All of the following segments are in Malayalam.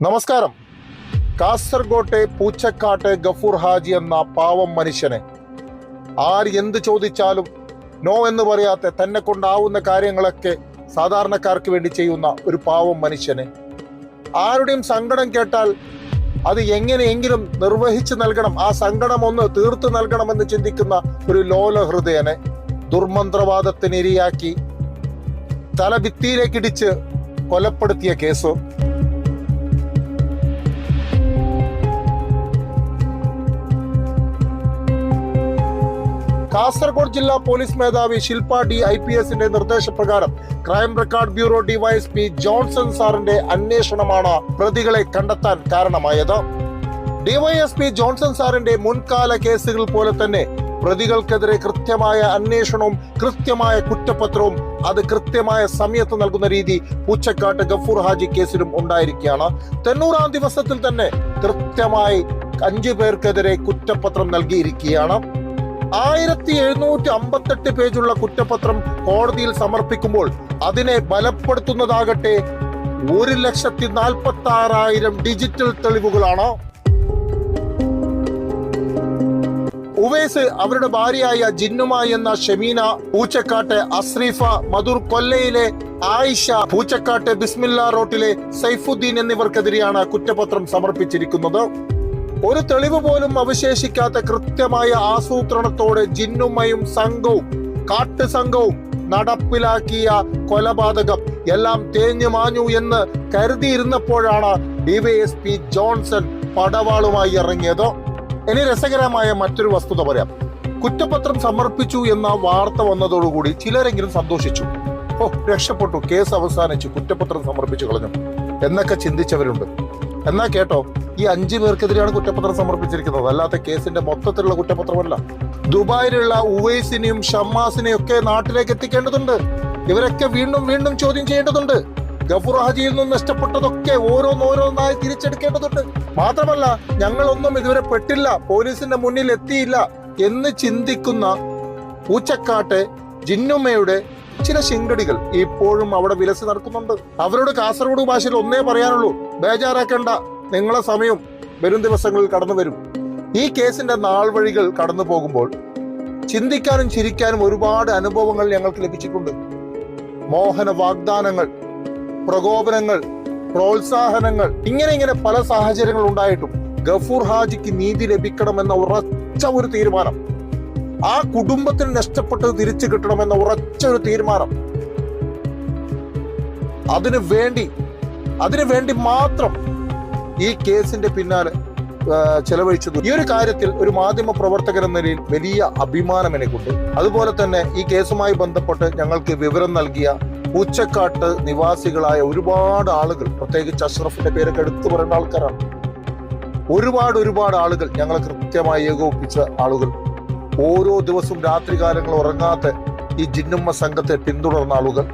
നമസ്കാരം. കാസർഗോട്ടെ പൂച്ചക്കാട്ടെ ഗഫൂർ ഹാജി എന്ന പാവം മനുഷ്യനെ. ആര് എന്ത് ചോദിച്ചാലും നോ എന്ന് പറയാത്ത തന്നെ കൊണ്ടാവുന്ന കാര്യങ്ങളൊക്കെ സാധാരണക്കാർക്ക് വേണ്ടി ചെയ്യുന്ന ഒരു പാവം മനുഷ്യനെ. ആരുടെയും സങ്കടം കേട്ടാൽ അത് എങ്ങനെയെങ്കിലും നിർവഹിച്ചു നൽകണം. ആ സങ്കടം ഒന്ന് തീർത്തു നൽകണമെന്ന് ചിന്തിക്കുന്ന ഒരു ലോല ഹൃദയനെ ദുർമന്ത്രവാദത്തിന് ഇരയാക്കി തലഭിത്തിയിലേക്കിടിച്ച് കൊലപ്പെടുത്തിയ കേസ്. കാസർഗോഡ് ജില്ലാ പോലീസ് മേധാവി ശില്പ ഡി ഐ പി എസിന്റെ നിർദ്ദേശപ്രകാരം crime record bureau DYSP Johnson സാറിന്റെ അന്വേഷണമാണ് പ്രതികളെ കണ്ടെത്താൻ കാരണമായത്. ഡിവൈഎസ്പി ജോൺസൺ സാറിന്റെ മുൻകാല കേസുകൾ പോലെ തന്നെ പ്രതികൾക്കെതിരെ കൃത്യമായ അന്വേഷണവും കൃത്യമായ കുറ്റപത്രവും അത് കൃത്യമായ സമയത്ത് നൽകുന്ന രീതി പൂച്ചക്കാട്ട് ഗഫൂർ ഹാജി കേസിലും ഉണ്ടായിരിക്കുകയാണ്. തൊണ്ണൂറാം ദിവസത്തിൽ തന്നെ കൃത്യമായി അഞ്ചു പേർക്കെതിരെ കുറ്റപത്രം നൽകിയിരിക്കുകയാണ്. ആയിരത്തി എഴുന്നൂറ്റി അമ്പത്തെട്ട് പേജുള്ള കുറ്റപത്രം കോടതിയിൽ സമർപ്പിക്കുമ്പോൾ അതിനെ ബലപ്പെടുത്തുന്നതാകട്ടെ ഒരു ലക്ഷത്തി നാൽപ്പത്തി ആറായിരം ഡിജിറ്റൽ തെളിവുകളാണ്. ഉവേസ് അവരുടെ ഭാര്യയായ ജിന്നുമായി എന്ന ഷെമീന പൂച്ചക്കാട്ടെ അസ്രീഫ മധുർ കൊല്ലയിലെ ആയിഷ പൂച്ചക്കാട്ടെ ബിസ്മില്ല റോട്ടിലെ സൈഫുദ്ദീൻ എന്നിവർക്കെതിരെയാണ് കുറ്റപത്രം സമർപ്പിച്ചിരിക്കുന്നത്. ഒരു തെളിവ് പോലും അവശേഷിക്കാത്ത കൃത്യമായ ആസൂത്രണത്തോടെ ജിന്നുമ്മയും സംഘവും കാട്ടു സംഘവും നടപ്പിലാക്കിയ കൊലപാതകം എല്ലാം തേഞ്ഞു മാഞ്ഞു എന്ന് കരുതിയിരുന്നപ്പോഴാണ് ഡിവൈഎസ്പി ജോൺസൺ പടവാളുമായി ഇറങ്ങിയത്. ഇനി രസകരമായ മറ്റൊരു വസ്തുത പറയാം. കുറ്റപത്രം സമർപ്പിച്ചു എന്ന വാർത്ത വന്നതോടുകൂടി ചിലരെങ്കിലും സന്തോഷിച്ചു. ഓ രക്ഷപ്പെട്ടു. കേസ് അവസാനിച്ചു. കുറ്റപത്രം സമർപ്പിച്ചു കളഞ്ഞു. എന്നൊക്കെ ചിന്തിച്ചവരുണ്ട്. എന്നാ കേട്ടോ ഈ അഞ്ചു പേർക്കെതിരെയാണ് കുറ്റപത്രം സമർപ്പിച്ചിരിക്കുന്നത്. അല്ലാത്ത കേസിന്റെ മൊത്തത്തിലുള്ള കുറ്റപത്രമല്ല. ദുബായിലുള്ള ഉവൈസിനെയും ഷമ്മാസിനെയും ഒക്കെ നാട്ടിലേക്ക് എത്തിക്കേണ്ടതുണ്ട്. ഇവരൊക്കെ വീണ്ടും വീണ്ടും ചോദ്യം ചെയ്യേണ്ടതുണ്ട്. ഗഫൂർ ഹാജിയിൽ നിന്ന് നഷ്ടപ്പെട്ടതൊക്കെ ഓരോന്നോരോന്നായി തിരിച്ചെടുക്കേണ്ടതുണ്ട്. മാത്രമല്ല ഞങ്ങളൊന്നും ഇതുവരെ പെട്ടില്ല പോലീസിന്റെ മുന്നിൽ എത്തിയില്ല എന്ന് ചിന്തിക്കുന്ന പൂച്ചക്കാട്ടെ ജിന്നുമ്മയുടെ ചില ശിങ്കടികൾ ഇപ്പോഴും അവിടെ വിലസി നടക്കുന്നുണ്ട്. അവരോട് കാസർഗോഡ് ഭാഷയിൽ ഒന്നേ പറയാനുള്ളൂ. ബേജാറാക്കേണ്ട. നിങ്ങളെ സമയം വരും ദിവസങ്ങളിൽ കടന്നു വരും. ഈ കേസിന്റെ നാൾ വഴികൾ കടന്നു പോകുമ്പോൾ ചിന്തിക്കാനും ചിരിക്കാനും ഒരുപാട് അനുഭവങ്ങൾ ഞങ്ങൾക്ക് ലഭിച്ചിട്ടുണ്ട്. മോഹന വാഗ്ദാനങ്ങൾ പ്രകോപനങ്ങൾ പ്രോത്സാഹനങ്ങൾ ഇങ്ങനെ ഇങ്ങനെ പല സാഹചര്യങ്ങൾ ഉണ്ടായിട്ടും ഗഫൂർ ഹാജിക്ക് നീതി ലഭിക്കണമെന്ന ഉറച്ച ഒരു തീരുമാനം ആ കുടുംബത്തിന് നഷ്ടപ്പെട്ടത് തിരിച്ചു കിട്ടണമെന്ന ഉറച്ചൊരു തീരുമാനം. അതിനു വേണ്ടി അതിനു വേണ്ടി മാത്രം ഈ കേസിന്റെ പിന്നാലെ ചെലവഴിച്ചത്. ഈ ഒരു കാര്യത്തിൽ ഒരു മാധ്യമ പ്രവർത്തകൻ എന്ന നിലയിൽ വലിയ അഭിമാനം എനിക്കുണ്ട്. അതുപോലെ തന്നെ ഈ കേസുമായി ബന്ധപ്പെട്ട് ഞങ്ങൾക്ക് വിവരം നൽകിയ പൂച്ചക്കാട്ട് നിവാസികളായ ഒരുപാട് ആളുകൾ പ്രത്യേകിച്ച് അഷ്റഫിന്റെ പേരൊക്കെ എടുത്തു പറയേണ്ട ആൾക്കാരാണ്. ഒരുപാട് ഒരുപാട് ആളുകൾ ഞങ്ങളെ കൃത്യമായി ഏകോപിപ്പിച്ച ആളുകൾ. ഓരോ ദിവസവും രാത്രികാലങ്ങൾ ഉറങ്ങാത്ത ഈ ജിന്നുമ്മ സംഘത്തെ പിന്തുടർന്ന ആളുകൾ.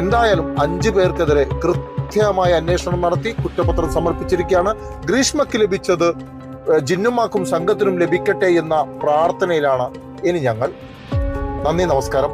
എന്തായാലും അഞ്ചു പേർക്കെതിരെ കൃത്യമായ അന്വേഷണം നടത്തി കുറ്റപത്രം സമർപ്പിച്ചിരിക്കുകയാണ്. ഗ്രീഷ്മക്ക് ലഭിച്ചത് ജിന്നുമാക്കും സംഘത്തിനും ലഭിക്കട്ടെ എന്ന പ്രാർത്ഥനയിലാണ് ഇനി ഞങ്ങൾ. നന്ദി നമസ്കാരം.